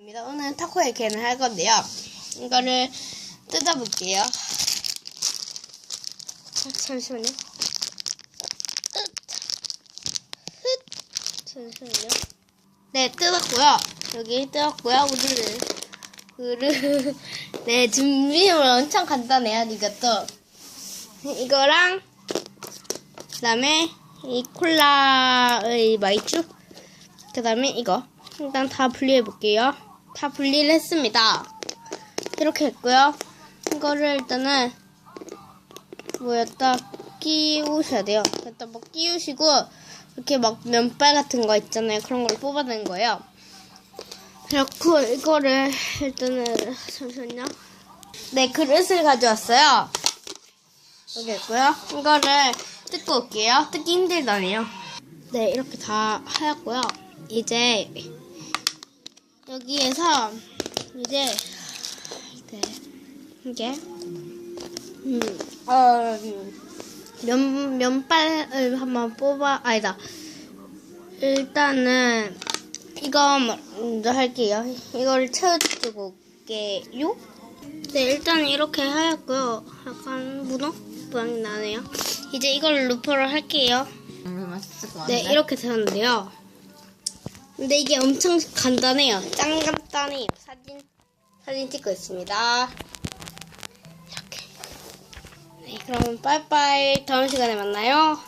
입니다. 오늘 타코야키를 할 건데요. 이거를 뜯어볼게요. 자, 잠시만요. 잠시만요. 네, 뜯었고요. 여기 뜯었고요. 우르르. 우르르. 네, 준비물 엄청 간단해요, 이것도. 이거랑, 그 다음에 이 콜라의 마이쮸. 그 다음에 이거. 일단 다 분리해 볼게요. 다 분리를 했습니다. 이렇게 했고요. 이거를 일단은 뭐였다 끼우셔야 돼요. 일단 뭐 끼우시고 이렇게 막 면발 같은 거 있잖아요. 그런 걸 뽑아내는 거예요. 그렇고 이거를 일단은 잠시만요. 네 그릇을 가져왔어요. 여기 있고요. 이거를 뜯고 올게요. 뜯기 힘들다네요. 네 이렇게 다 하였고요. 이제 여기에서 이제 네 이게 음 어 면, 면발을 한번 뽑아 아니다. 일단은 이거 먼저 할게요. 이거를 채워주고 올게요. 네 일단 이렇게 하였고요. 약간 문어 모양이 나네요. 이제 이걸 루퍼를 할게요. 음, 네? 이렇게 되었는데요. 근데 이게 엄청 간단해요. 짱 간단해요. 사진, 사진 찍고 있습니다. 이렇게. 네, 그럼 빠이빠이. 다음 시간에 만나요.